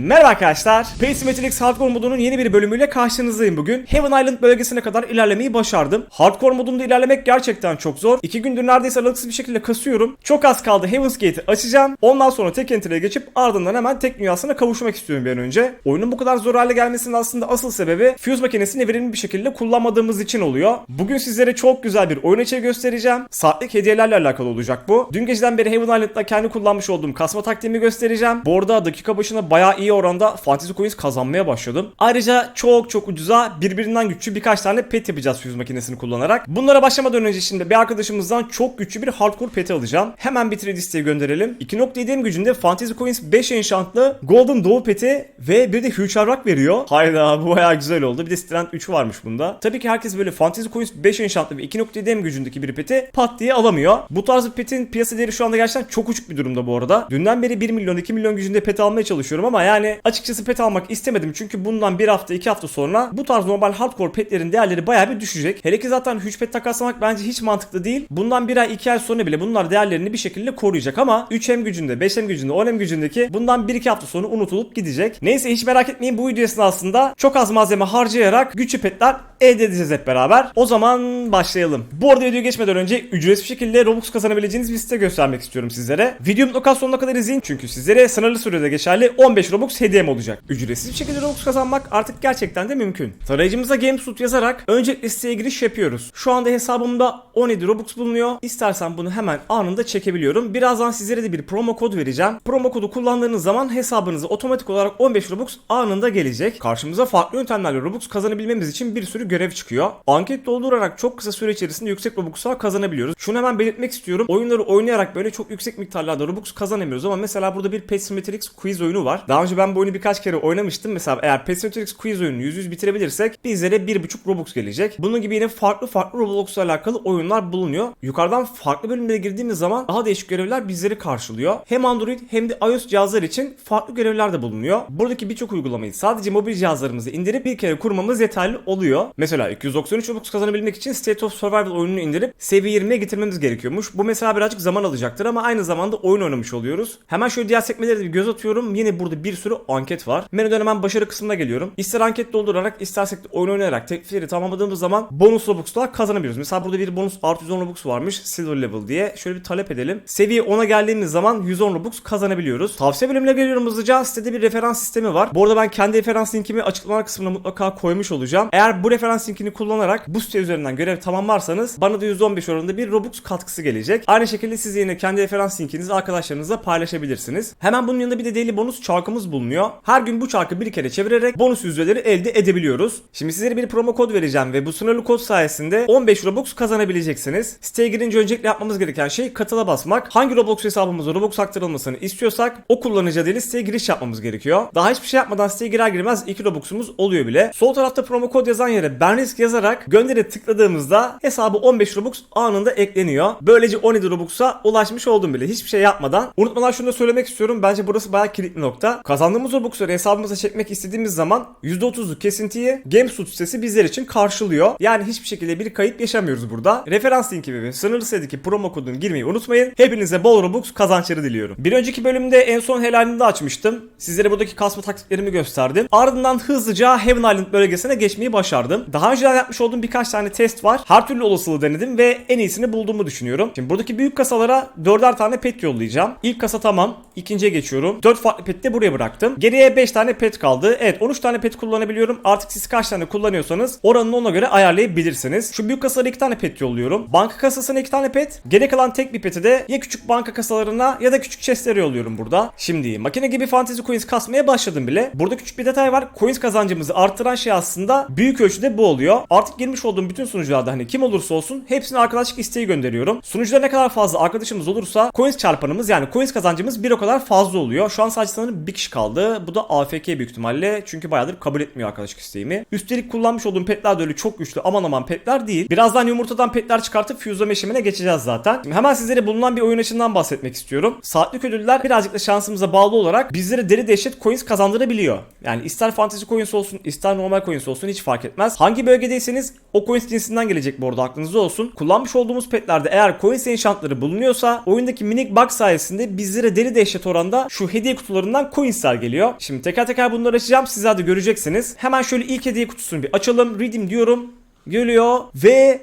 Merhaba arkadaşlar. Space Metalix Hardcore modunun yeni bir bölümüyle karşınızdayım bugün. Heaven Island bölgesine kadar ilerlemeyi başardım. Hardcore modunda ilerlemek gerçekten çok zor. İki gündür neredeyse aralıksız bir şekilde kasıyorum. Çok az kaldı Heaven's Gate'i açacağım. Ondan sonra tek enter'e geçip ardından hemen tek dünyasına kavuşmak istiyorum bir an önce. Oyunun bu kadar zor hale gelmesinin aslında asıl sebebi Fuse makinesini verimli bir şekilde kullanmadığımız için oluyor. Bugün sizlere çok güzel bir oyun içeriği göstereceğim. Saatlik hediyelerle alakalı olacak bu. Dün geceden beri Heaven Island'da kendi kullanmış olduğum kasma taktiğimi göstereceğim. Bu arada dakika başına bayağı iyi oranda Fantasy Coins kazanmaya başladım. Ayrıca çok çok ucuza birbirinden güçlü birkaç tane pet yapacağız Fuse makinesini kullanarak. Bunlara başlamadan önce şimdi bir arkadaşımızdan çok güçlü bir hardcore peti alacağım. Hemen bir trade isteği gönderelim. 2.7'm gücünde Fantasy Coins 5 enchantlı Golden Doğu peti ve bir de Huge Rock veriyor. Hayda bu bayağı güzel oldu. Bir de Strength 3 varmış bunda. Tabii ki herkes böyle Fantasy Coins 5 enchantlı ve 2.7'm gücündeki bir peti pat diye alamıyor. Bu tarz bir petin piyasa değeri şu anda gerçekten çok uçuk bir durumda bu arada. Dünden beri 1 milyon 2 milyon gücünde pet almaya çalışıyorum ama yani açıkçası pet almak istemedim çünkü bundan bir hafta iki hafta sonra bu tarz normal hardcore petlerin değerleri bayağı bir düşecek. Hele ki zaten huge pet takaslamak bence hiç mantıklı değil. Bundan bir ay iki ay sonra bile bunlar değerlerini bir şekilde koruyacak ama 3M gücünde 5M gücünde 10M gücündeki bundan 1-2 hafta sonra unutulup gidecek. Neyse hiç merak etmeyin bu video esnasında çok az malzeme harcayarak güçlü petler elde edeceğiz hep beraber. O zaman başlayalım. Bu arada videoya geçmeden önce ücretsiz bir şekilde Robux kazanabileceğiniz bir site göstermek istiyorum sizlere. Videomu mutlaka sonuna kadar izleyin çünkü sizlere sınırlı sürede geçerli 15 Robux hediyem olacak. Ücretsiz bir şekilde Robux kazanmak artık gerçekten de mümkün. Tarayıcımıza GameStut yazarak öncelikle siteye giriş yapıyoruz. Şu anda hesabımda 17 Robux bulunuyor. İstersen bunu hemen anında çekebiliyorum. Birazdan sizlere de bir promo kod vereceğim. Promo kodu kullandığınız zaman hesabınıza otomatik olarak 15 Robux anında gelecek. Karşımıza farklı yöntemlerle Robux kazanabilmemiz için bir sürü görev çıkıyor. Anket doldurarak çok kısa süre içerisinde yüksek Robux'lar kazanabiliyoruz. Şunu hemen belirtmek istiyorum. Oyunları oynayarak böyle çok yüksek miktarlarda Robux kazanamıyoruz ama mesela burada bir Pet Symmetrix quiz oyunu var. Daha önce ben bu oyunu birkaç kere oynamıştım. Mesela eğer Pet Symmetrix quiz oyununu %100 bitirebilirsek bizlere 1.5 Robux gelecek. Bunun gibi yine farklı farklı Roblox'la alakalı oyunlar bulunuyor. Yukarıdan farklı bölümlere girdiğimiz zaman daha değişik görevler bizleri karşılıyor. Hem Android hem de iOS cihazlar için farklı görevler de bulunuyor. Buradaki birçok uygulamayı sadece mobil cihazlarımıza indirip bir kere kurmamız yeterli oluyor. Mesela 293 Robux kazanabilmek için State of Survival oyununu indirip seviye 20'ye getirmemiz gerekiyormuş. Bu mesela birazcık zaman alacaktır ama aynı zamanda oyun oynamış oluyoruz. Hemen şöyle diğer sekmelere de bir göz atıyorum. Yine burada bir sürü anket var. Menüden hemen başarı kısmına geliyorum. İster anket doldurarak istersek de oyun oynayarak teklifleri tamamladığımız zaman bonus Robux'lar kazanabiliyoruz. Mesela burada bir bonus artı 110 Robux varmış. Silver level diye. Şöyle bir talep edelim. Seviye 10'a geldiğimiz zaman 110 Robux kazanabiliyoruz. Tavsiye bölümüne geliyorum hızlıca. Sitede bir referans sistemi var. Bu arada ben kendi referans linkimi açıklamalar kısmına mutlaka koymuş olacağım. Eğer bu referans linkini kullanarak bu site üzerinden görev tamamlarsanız bana da %15 oranında bir Robux katkısı gelecek. Aynı şekilde siz yine kendi referans linkinizi arkadaşlarınızla paylaşabilirsiniz. Hemen bunun yanında bir de daily bonus çarkımız bulunuyor. Her gün bu çarkı bir kere çevirerek bonus yüzdeleri elde edebiliyoruz. Şimdi sizlere bir promo kod vereceğim ve bu sınırlı kod sayesinde 15 Robux kazanabileceksiniz. Siteye girince öncelikle yapmamız gereken şey katıla basmak. Hangi Roblox hesabımıza Robux aktarılmasını istiyorsak o kullanıcı adıyla siteye giriş yapmamız gerekiyor. Daha hiçbir şey yapmadan siteye girer girmez 2 Robux'umuz oluyor bile. Sol tarafta promo kod yazan yere ben risk yazarak gönderi tıkladığımızda hesabı 15 Robux anında ekleniyor. Böylece 17 Robux'a ulaşmış oldum bile hiçbir şey yapmadan. Unutmadan şunu da söylemek istiyorum. Bence burası bayağı kilitli nokta. Kazandığımız Robux'ları hesabımıza çekmek istediğimiz zaman %30'luk kesintiyi GameStop sitesi bizler için karşılıyor. Yani hiçbir şekilde bir kayıp yaşamıyoruz burada. Referans linki ve sınırlı sayıdaki promo kodunu girmeyi unutmayın. Hepinize bol Robux kazançları diliyorum. Bir önceki bölümde en son helalini de açmıştım. Sizlere buradaki kasma taktiklerimi gösterdim. Ardından hızlıca Heaven Island bölgesine geçmeyi başardım. Daha önceden yapmış olduğum birkaç tane test var. Her türlü olasılığı denedim ve en iyisini bulduğumu düşünüyorum. Şimdi buradaki büyük kasalara dörder tane pet yollayacağım. İlk kasa tamam. İkinciye geçiyorum. 4 farklı peti de buraya bıraktım. Geriye 5 tane pet kaldı. Evet 13 tane pet kullanabiliyorum. Artık siz kaç tane kullanıyorsanız oranını ona göre ayarlayabilirsiniz. Şu büyük kasalara 2 tane pet yolluyorum. Banka kasasına 2 tane pet. Geri kalan tek bir peti de ya küçük banka kasalarına ya da küçük chestlere yolluyorum burada. Şimdi makine gibi fantasy coins kasmaya başladım bile. Burada küçük bir detay var. Coins kazancımızı arttıran şey aslında büyük ölçüde bu oluyor. Artık girmiş olduğum bütün sunucularda hani kim olursa olsun hepsine arkadaşlık isteği gönderiyorum. Sunucuda ne kadar fazla arkadaşımız olursa coins çarpanımız yani coins kazancımız bir o kadar fazla oluyor. Şu an sadece sanırım bir kişi kaldı. Bu da AFK büyük ihtimalle. Çünkü bayağıdır kabul etmiyor arkadaşlık isteğimi. Üstelik kullanmış olduğum petler de öyle çok güçlü aman aman petler değil. Birazdan yumurtadan petler çıkartıp fuse'lama işlemine geçeceğiz zaten. Şimdi hemen sizlere bulunan bir oyun açığından bahsetmek istiyorum. Saatlik ödüller birazcık da şansımıza bağlı olarak bizlere deli dehşet coins kazandırabiliyor. Yani ister fantasy coins olsun ister normal coins olsun hiç fark etmez. Hangi bölgedeyseniz o coins cinsinden gelecek bu arada aklınızda olsun. Kullanmış olduğumuz petlerde eğer coins enchantları bulunuyorsa oyundaki minik bug sayesinde bizlere deli dehşet oranda şu hediye kutularından coins petler geliyor. Şimdi teker teker bunları açacağım. Sizler de göreceksiniz. Hemen şöyle ilk hediye kutusunu bir açalım. Redeem diyorum. Geliyor ve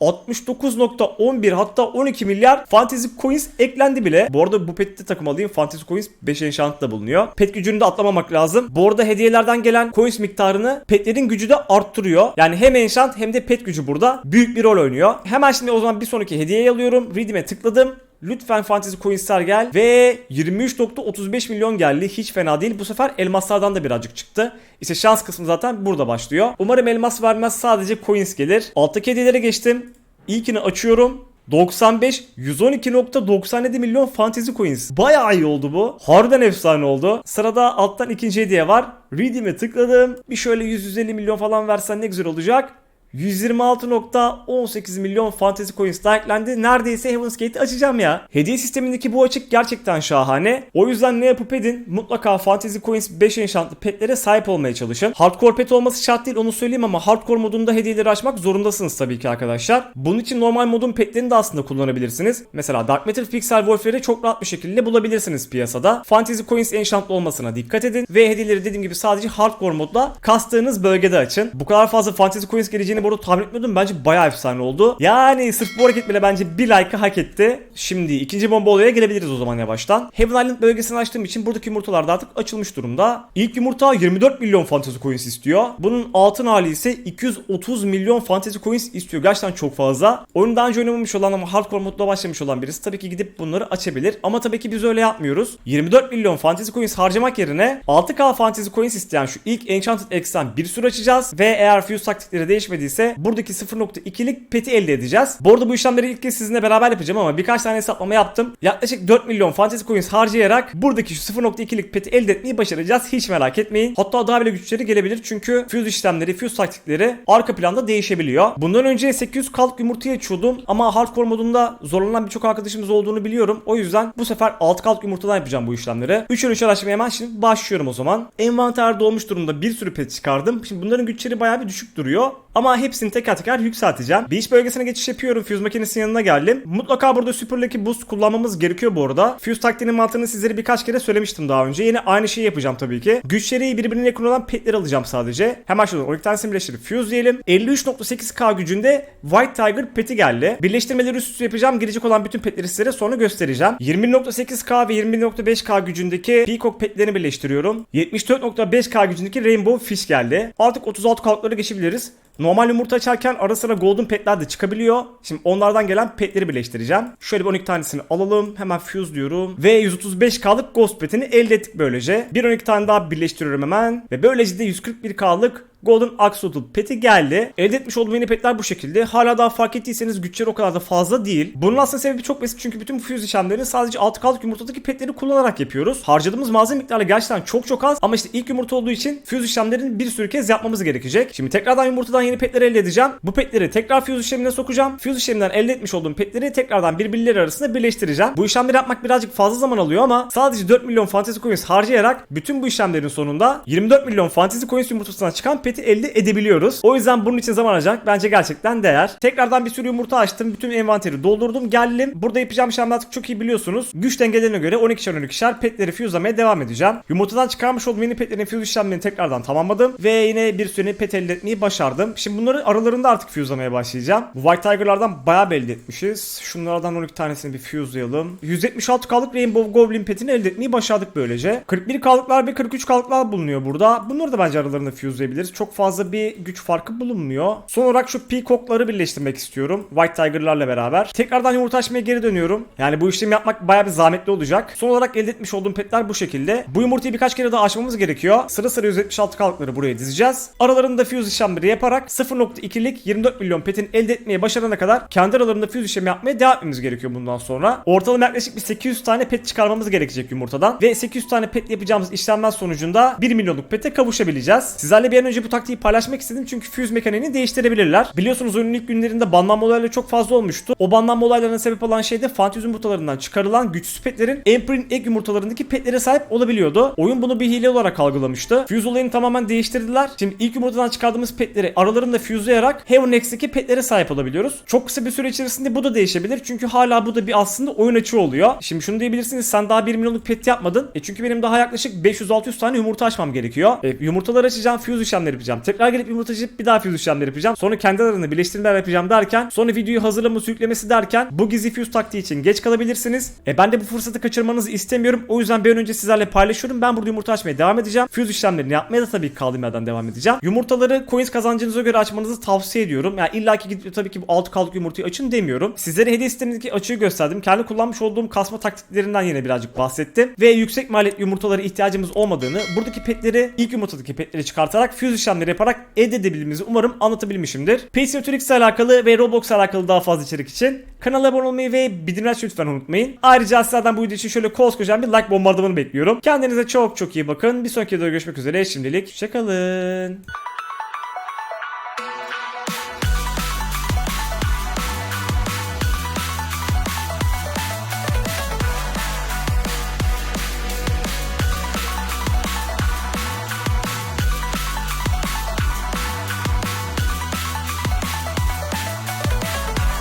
69.11 hatta 12 milyar Fantasy Coins eklendi bile. Bu arada bu peti takım alayım. Fantasy Coins 5 enchant'ta bulunuyor. Pet gücünü de atlamamak lazım. Bu arada hediyelerden gelen coins miktarını petlerin gücü de arttırıyor. Yani hem enchant hem de pet gücü burada büyük bir rol oynuyor. Hemen şimdi o zaman bir sonraki hediyeyi alıyorum. Redeem'e tıkladım. Lütfen Fantasy Coins'ler gel ve 23.35 milyon geldi. Hiç fena değil. Bu sefer elmaslardan da birazcık çıktı. İşte şans kısmı zaten burada başlıyor. Umarım elmas vermez sadece coins gelir. Alttaki hediyelere geçtim. İlkini açıyorum. 95 112.97 milyon fantasy coins. Bayağı iyi oldu bu. Harbiden efsane oldu. Sırada alttan ikinci hediye var. Redeem'e tıkladım. Bir şöyle 100-150 milyon falan versen ne güzel olacak. 126.18 milyon fantasy coins daha eklendi. Neredeyse Heaven's Gate'i açacağım ya. Hediye sistemindeki bu açık gerçekten şahane. O yüzden ne yapıp edin mutlaka fantasy coins 5 enchantlı petlere sahip olmaya çalışın. Hardcore pet olması şart değil onu söyleyeyim ama hardcore modunda hediyeleri açmak zorundasınız tabii ki arkadaşlar. Bunun için normal modun petlerini de aslında kullanabilirsiniz. Mesela Dark Matter Pixel Warfare'i çok rahat bir şekilde bulabilirsiniz piyasada. Fantasy coins enchantlı olmasına dikkat edin ve hediyeleri dediğim gibi sadece hardcore modda kastığınız bölgede açın. Bu kadar fazla fantasy coins geleceğini bu tahmin etmiyordum. Bence bayağı efsane oldu. Yani sırf bu hareket bile bence bir like'ı hak etti. Şimdi ikinci bomba olaya gelebiliriz o zaman yavaştan. Heaven Island bölgesini açtığım için buradaki yumurtalar da artık açılmış durumda. İlk yumurta 24 milyon fantasy coins istiyor. Bunun altın hali ise 230 milyon fantasy coins istiyor. Gerçekten çok fazla. Oyunu daha önce oynamamış olan ama hardcore modda başlamış olan birisi tabii ki gidip bunları açabilir. Ama tabii ki biz öyle yapmıyoruz. 24 milyon fantasy coins harcamak yerine 6k fantasy coins isteyen şu ilk Enchanted X'ten bir sürü açacağız. Ve eğer fuse taktikleri değişmediyse buradaki 0.2'lik peti elde edeceğiz. Bu arada bu işlemleri ilk kez sizinle beraber yapacağım ama birkaç tane hesaplama yaptım. Yaklaşık 4 milyon fantasy coins harcayarak buradaki şu 0.2'lik peti elde etmeyi başaracağız. Hiç merak etmeyin. Hatta daha bile güçleri gelebilir çünkü fuse işlemleri, fuse taktikleri arka planda değişebiliyor. Bundan önce 800 kalk yumurtayı açıyordum ama hardcore modunda zorlanan birçok arkadaşımız olduğunu biliyorum. O yüzden bu sefer 6 kalk yumurtadan yapacağım bu işlemleri. 3 3 araştırmaya hemen şimdi başlıyorum o zaman. Envanter dolmuş durumda bir sürü pet çıkardım. Şimdi bunların güçleri bayağı bir düşük duruyor. Ama hepsini teker teker yükselteceğim. Beach bölgesine geçiş yapıyorum. Fuse makinesinin yanına geldim. Mutlaka burada Super Lucky Boost kullanmamız gerekiyor bu arada. Fuse taktiğinin mantığını sizlere birkaç kere söylemiştim daha önce. Yine aynı şeyi yapacağım tabii ki. Güçleri birbirine yakın olan petleri alacağım sadece. Hemen şuradan 12 tanesini birleştirip Fuse diyelim. 53.8k gücünde White Tiger peti geldi. Birleştirmeleri üst üste yapacağım. Girecek olan bütün petleri sizlere sonra göstereceğim. 20.8k ve 20.5k gücündeki Peacock petlerini birleştiriyorum. 74.5k gücündeki Rainbow Fish geldi. Artık 36 kalıpları geçebiliriz. Normal yumurta açarken ara sıra golden petler de çıkabiliyor. Şimdi onlardan gelen petleri birleştireceğim. Şöyle bir 12 tanesini alalım. Hemen fuse diyorum. Ve 135k'lık ghost petini elde ettik böylece. Bir 12 tane daha birleştiriyorum hemen. Ve böylece de 141k'lık Golden Axolotl peti geldi. Elde etmiş olduğum yeni petler bu şekilde. Hala daha fark ettiyseniz güçleri o kadar da fazla değil. Bunun aslında sebebi çok basit çünkü bütün bu fuse işlemlerini sadece 6 kalık yumurtadaki petleri kullanarak yapıyoruz. Harcadığımız malzeme miktarı gerçekten çok çok az ama işte ilk yumurta olduğu için fuse işlemlerini bir sürü kez yapmamız gerekecek. Şimdi tekrardan yumurtadan yeni petler elde edeceğim. Bu petleri tekrar fuse işlemine sokacağım. Fuse işleminden elde etmiş olduğum petleri tekrardan birbirleri arasında birleştireceğim. Bu işlemleri yapmak birazcık fazla zaman alıyor ama sadece 4 milyon fantasy coins harcayarak bütün bu işlemlerin sonunda 24 milyon fantasy coins yumurtasından çıkan peti elde edebiliyoruz. O yüzden bunun için zaman harcamak bence gerçekten değer. Tekrardan bir sürü yumurta açtım. Bütün envanteri doldurdum. Geldim. Burada yapacağım işlemler artık çok iyi biliyorsunuz. Güç dengelerine göre 12'şer 12'şer petleri fuse'lamaya devam edeceğim. Yumurtadan çıkarmış olduğum yeni petlerin fuse işlemlerini tekrardan tamamladım. Ve yine bir sürü pet elde etmeyi başardım. Şimdi bunları aralarında artık fuse'lamaya başlayacağım. Bu White Tiger'lardan bayağı elde etmişiz. Şunlardan 12 tanesini bir fuse'layalım. 176K'lık Rainbow Goblin petini elde etmeyi başardık böylece. 41K'lıklar ve 43K'lıklar bulunuyor burada. Bunları da bence aralarında fuse'layabiliriz. Çok fazla bir güç farkı bulunmuyor. Son olarak şu Peacock'ları birleştirmek istiyorum. White Tiger'larla beraber. Tekrardan yumurta açmaya geri dönüyorum. Yani bu işlemi yapmak bayağı bir zahmetli olacak. Son olarak elde etmiş olduğum petler bu şekilde. Bu yumurtayı birkaç kere daha açmamız gerekiyor. Sıra sıra 176 kalıkları buraya dizeceğiz. Aralarında fuse işlemleri yaparak 0.2'lik 24 milyon petin elde etmeye başarana kadar kendi aralarında fuse işlemi yapmaya devam etmemiz gerekiyor bundan sonra. Ortalama yaklaşık bir 800 tane pet çıkarmamız gerekecek yumurtadan. Ve 800 tane pet yapacağımız işlemler sonucunda 1 milyonluk pete kavuşabileceğiz. Sizlerle bir an önce bu taktiği paylaşmak istedim çünkü fuse mekaniğini değiştirebilirler. Biliyorsunuz oyunun ilk günlerinde banlanma olayları çok fazla olmuştu. O banlanma olaylarına sebep olan şey de fantezi yumurtalarından çıkarılan güçsüz petlerin Emperor'in egg yumurtalarındaki petlere sahip olabiliyordu. Oyun bunu bir hile olarak algılamıştı. Fuse olayını tamamen değiştirdiler. Şimdi ilk yumurtadan çıkardığımız petleri aralarında fuselayarak Heaven X'teki petlere sahip olabiliyoruz. Çok kısa bir süre içerisinde bu da değişebilir. Çünkü hala bu da bir aslında oyun açığı oluyor. Şimdi şunu diyebilirsiniz sen daha 1 milyonluk pet yapmadın. E çünkü benim daha yaklaşık 500-600 tane yumurta açmam gerekiyor. E, yumurtaları açacağım, fuse işlemleri yapacağım. Tekrar gelip yumurta açıp bir daha fuse işlemleri yapacağım. Sonra kendi aralarında birleştirmeler yapacağım derken sonra videoyu hazırlama sürüklemesi derken bu gizli fuse taktiği için geç kalabilirsiniz. E ben de bu fırsatı kaçırmanızı istemiyorum. O yüzden bir önce sizlerle paylaşıyorum. Ben burada yumurta açmaya devam edeceğim. Fuse işlemlerini yapmaya da tabii ki kaldığım yerden devam edeceğim. Yumurtaları coins kazancınıza göre açmanızı tavsiye ediyorum. Yani illaki gidip tabii ki bu 6 kalık yumurtayı açın demiyorum. Sizlere hediye sistemindeki açığı gösterdim. Kendi kullanmış olduğum kasma taktiklerinden yine birazcık bahsettim. Ve yüksek maliyetli yumurtalara ihtiyacımız olmadığını, buradaki petleri ilk yumurtadaki petleri çıkartarak fuse işlemleri yaparak elde umarım anlatabilmişimdir. Pacematrix ile alakalı ve Roblox ile alakalı daha fazla içerik için kanala abone olmayı ve bildirim açmayı lütfen unutmayın. Ayrıca sizlerden bu video için şöyle koskocaman bir like bombardımanı bekliyorum. Kendinize çok çok iyi bakın. Bir sonraki videoda görüşmek üzere. Şimdilik hoşçakalın.